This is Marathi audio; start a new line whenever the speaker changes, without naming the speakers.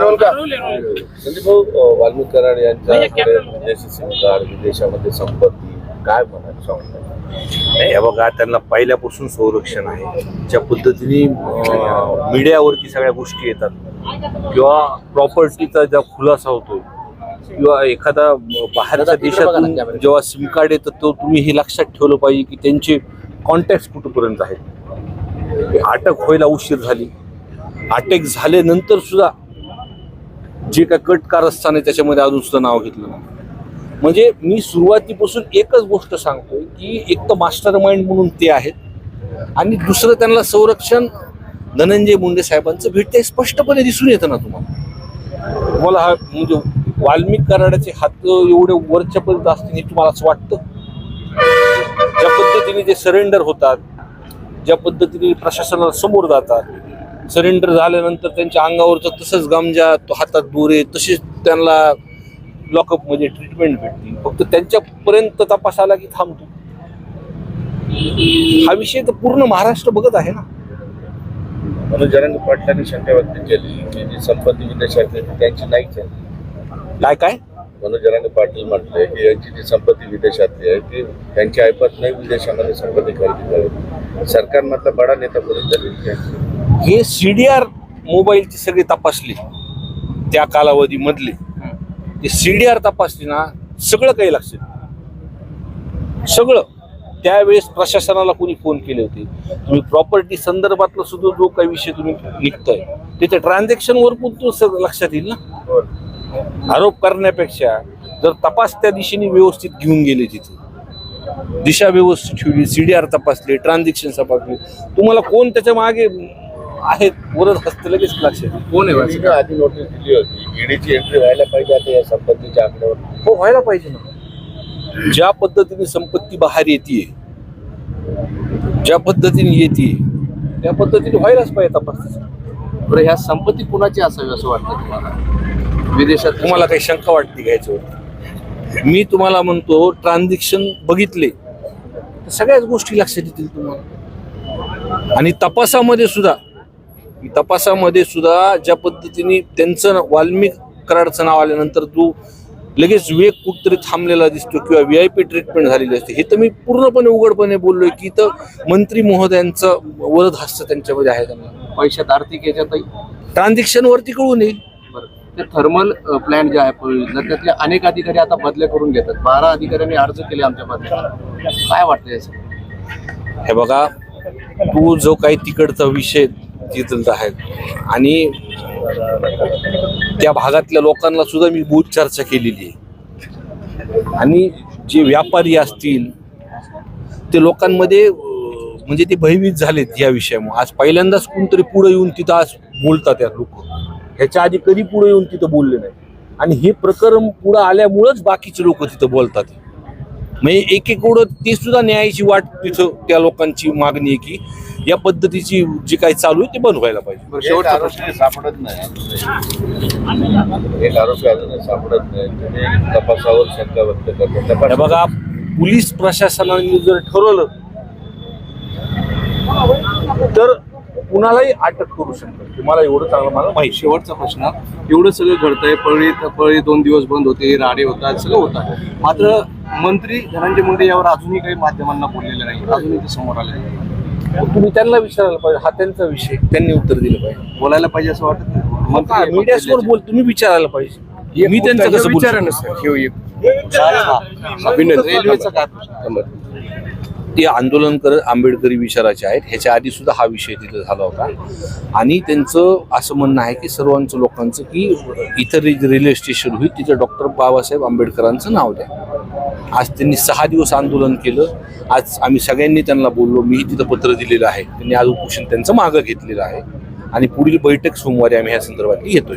संदीप भाऊ अ, वाल्मिक कराड यांच्याकडे विदेशी सिम कार्ड विदेशामध्ये संपत्ती काय म्हणाल? सांगता
नाही बघा त्यांना पहिल्यापासून संरक्षण आहे. ज्या पद्धतीने मीडियावरती सगळ्या गोष्टी येतात. किंवा प्रॉपर्टीचा ज्या खुलासा होतोय किंवा एखादा बाहेरच्या देशातून जेव्हा सिम कार्ड येतं तो तुम्ही हे लक्षात ठेवलं पाहिजे की त्यांचे कॉन्टॅक्ट कुठपर्यंत आहेत. अटक व्हायला उशीर झाली. अटक झाल्यानंतर सुद्धा जे काय कट कारस्थान आहे त्याच्यामध्ये अजून सुद्धा नाव घेतलं नाही. म्हणजे मी सुरुवातीपासून एकच गोष्ट सांगतोय की एक तर मास्टर माइंड म्हणून ते आहेत आणि दुसरं त्यांना संरक्षण धनंजय मुंडे साहेबांचं भेटते स्पष्टपणे दिसून येतं ना तुम्हाला. तुम्हाला हा म्हणजे वाल्मिक कराडाचे हात एवढे वरच्यापर्यंत असतील हे तुम्हाला असं वाटतं? ज्या पद्धतीने ते सरेंडर होतात ज्या पद्धतीने प्रशासनाला समोर जातात सरेंडर झाल्यानंतर त्यांच्या अंगावरचं तसंच गमजा तो हातात दोरे तसेच त्यांना लॉकअपमध्ये ट्रीटमेंट भेटते फक्त त्यांच्यापर्यंत तपास आला की थांबतो. हा विषय तर पूर्ण महाराष्ट्र बघत आहे ना.
मनोज जरांगे पाटलांनी शंका व्यक्त केली की जी संपत्ती विदेशात आहे ती त्यांची नाहीच आहे.
काय काय?
मनोज जरांगे पाटील म्हटले की यांची जी संपत्ती विदेशातली आहे ती त्यांची ऐपत नाही विदेशामध्ये संपत्ती खरेदी करावी सरकार मात्र बडा नेता पर्यंत
हे सी डी आर मोबाईलची सगळी तपासली. त्या कालावधी मधली ते आर तपासली ना सगळं काही लक्षात सगळं. त्यावेळेस प्रशासनाला कोणी फोन केले होते. तुम्ही प्रॉपर्टी संदर्भातला सुद्धा जो काही विषय तुम्ही निघतोय त्याच्या ट्रान्झॅक्शनवर पण तो सगळं लक्षात येईल ना? आरोप करण्यापेक्षा जर तपास त्या दिशेने व्यवस्थित घेऊन गेले तिथे. दिशा व्यवस्थित ठेवली सी डी आर तपासली ट्रान्झॅक्शन तपासली तुम्हाला कोण त्याच्यामागे आहेत. वरच हस्त लगेच लक्षात येईल.
कोण आहे आधी नोटीस दिली होती. ईडीची एंट्री व्हायला पाहिजे आता या संपत्तीच्या आकड्यावर.
हो व्हायला पाहिजे ना. ज्या पद्धतीने संपत्ती बाहेर येते ज्या पद्धतीने येते त्या पद्धतीने व्हायलाच पाहिजे तपास.
बरं ह्या संपत्ती कुणाची असावी असं वाटतं तुम्हाला? विदेशात
तुम्हाला काही शंका वाटते का याच्यावर? मी तुम्हाला म्हणतो ट्रान्झॅक्शन बघितले. तर सगळ्याच गोष्टी लक्षात येतील तुम्हाला. आणि तपासामध्ये सुद्धा तपासामध्ये सुद्धा ज्या पद्धतीने त्यांचं वाल्मिक कराडचं नाव आल्यानंतर तो लगेच वेग कुठतरी थांबलेला दिसतो किंवा व्ही आय पी ट्रीटमेंट झालेली असते. हे तर मी पूर्णपणे उघडपणे बोललोय की तर मंत्री महोदयांचं वरद हस्त त्यांच्यामध्ये आहे त्यांना
पैशात आर्थिक याच्यातही
ट्रान्झॅक्शन वरती कळून येईल.
बरं. ते थर्मल प्लॅन जे आहे पहिलं, त्यातले अनेक अधिकारी आता बदल्या करून घेतात. बारा अधिकाऱ्यांनी अर्ज केले आमच्या बदल्या काय वाटतं याचं?
हे बघा तू जो काही तिकडचा विषय तिथलचा आहेत. आणि त्या भागातल्या लोकांना सुद्धा मी बहुत चर्चा केलेली आहे. आणि जे व्यापारी असतील ते लोकांमध्ये म्हणजे ते भयभीत झालेत या विषयामुळे. आज पहिल्यांदाच कोणतरी पुढे येऊन तिथं आज बोलतात या लोक. ह्याच्या आधी कधी पुढे येऊन तिथं बोलले नाही. आणि हे प्रकरण पुढं आल्यामुळंच बाकीचे लोक तिथं बोलतात. म्हणजे एक एक ओढत ते सुद्धा न्यायाची वाट तिथं त्या लोकांची मागणी आहे की या पद्धतीची जी काही चालू आहे ते बंद व्हायला पाहिजे.
शेवटचा
सापडत नाही. एक आरोपी अजूनही सापडत नाही. तपासावर शंका व्यक्त करता
हे
तपास
बघा पोलीस प्रशासनाने जर ठरवलं तर कुणालाही अटक करू शकतात मला एवढं चांगलं मला माहिती.
शेवटचा प्रश्न. एवढं सगळं घडतंय पळी पळी दोन दिवस बंद होते राडे होतात सगळं होत आहे. मात्र मंत्री धनंजय मुंडे यावर अजूनही काही माध्यमांना बोललेले नाही. अजूनही ते समोर आले नाही.
तुम्ही त्यांना विचारायला पाहिजे. हा त्यांचा विषय. त्यांनी उत्तर दिलं पाहिजे.
बोलायला पाहिजे असं वाटत नाही. मंत्री
मीडिया समोर बोल तुम्ही विचारायला पाहिजे. मी त्यांचं कसं बोलू शकतो?
हा. रेल्वेचा काय प्रश्न?
ते आंदोलन करत आंबेडकरी विचाराचे आहेत. ह्याच्या आधी सुद्धा हा विषय तिथं झाला होता. आणि त्यांचं असं म्हणणं आहे की सर्वांचं लोकांचं की इतर रेल्वे स्टेशन होईल तिथं डॉक्टर बाबासाहेब आंबेडकरांचं नाव द्या. आज त्यांनी सहा दिवस आंदोलन केलं. आज आम्ही सगळ्यांनी त्यांना बोललो मीही तिथं पत्र दिलेलं आहे. त्यांनी आज उपोषण त्यांचं मागं घेतलेलं आहे. आणि पुढील बैठक सोमवारी आम्ही ह्या संदर्भात घेतोय.